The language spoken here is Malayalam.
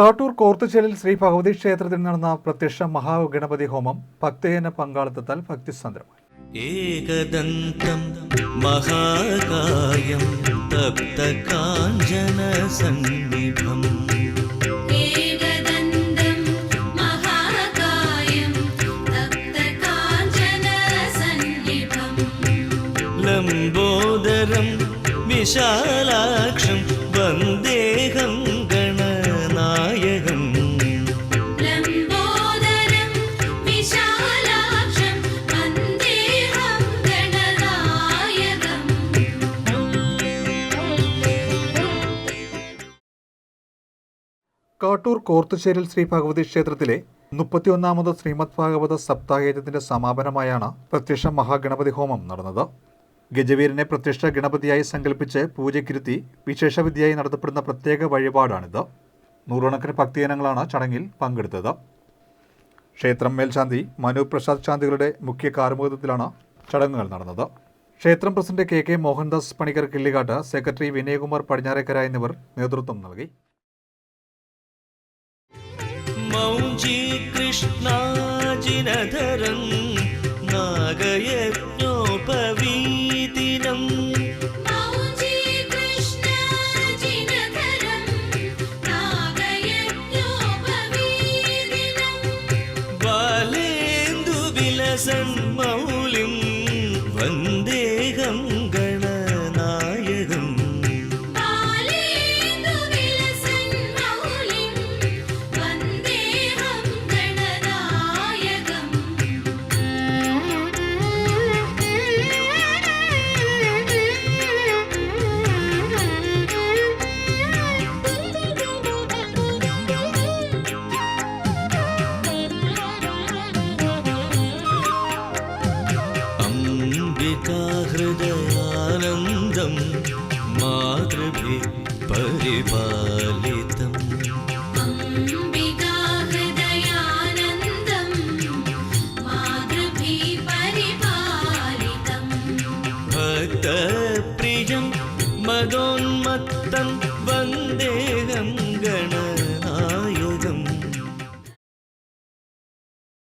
കാട്ടൂർ കോർത്തുചേലിൽ ശ്രീ ഭഗവതി ക്ഷേത്രത്തിൽ നടന്ന പ്രത്യക്ഷ മഹാഗണപതി ഹോമം ഭക്തജന പങ്കാളിത്തത്താൽ ഭക്തിസാന്ദ്രമായി. ഏകദന്തം മഹാകായം തപ്ത കാഞ്ചന സന്നിധം ലംബോദരം വിശാലാക്ഷം വന്ദേഹം കാട്ടൂർ കോർത്തുശ്ശേരിൽ ശ്രീ ഭഗവതി ക്ഷേത്രത്തിലെ മുപ്പത്തിയൊന്നാമത് ശ്രീമദ് ഭാഗവത സപ്താഹയജ്ഞത്തിന്റെ സമാപനമായാണ് പ്രത്യക്ഷ മഹാഗണപതി ഹോമം നടന്നത്. ഗജവീരനെ പ്രത്യക്ഷ ഗണപതിയായി സങ്കല്പിച്ച് പൂജയ്ക്കിരുത്തി വിശേഷവിദ്യയായി നടത്തപ്പെടുന്ന പ്രത്യേക വഴിപാടാണിത്. നൂറുകണക്കിന് ഭക്തിജനങ്ങളാണ് ചടങ്ങിൽ പങ്കെടുത്തത്. ക്ഷേത്രം മേൽശാന്തി മനു പ്രസാദ് ശാന്തികളുടെ മുഖ്യ കാർമുഖത്വത്തിലാണ് ചടങ്ങുകൾ നടന്നത്. ക്ഷേത്രം president K K Mohandas Panicker Killikkattu secretary Vinayakumar Padinjarekkara എന്നിവർ നേതൃത്വം നൽകി. മൗഞ്ചി കൃഷ്ണാജിനധരം നാഗയജ്ഞോപവീതിനം. ബാലേന്ദുവിലസൻ മൗലിം मातृभिः मातृभि परिपालितम् भक्तप्रियं मदोन्मत्तं वन्देहम्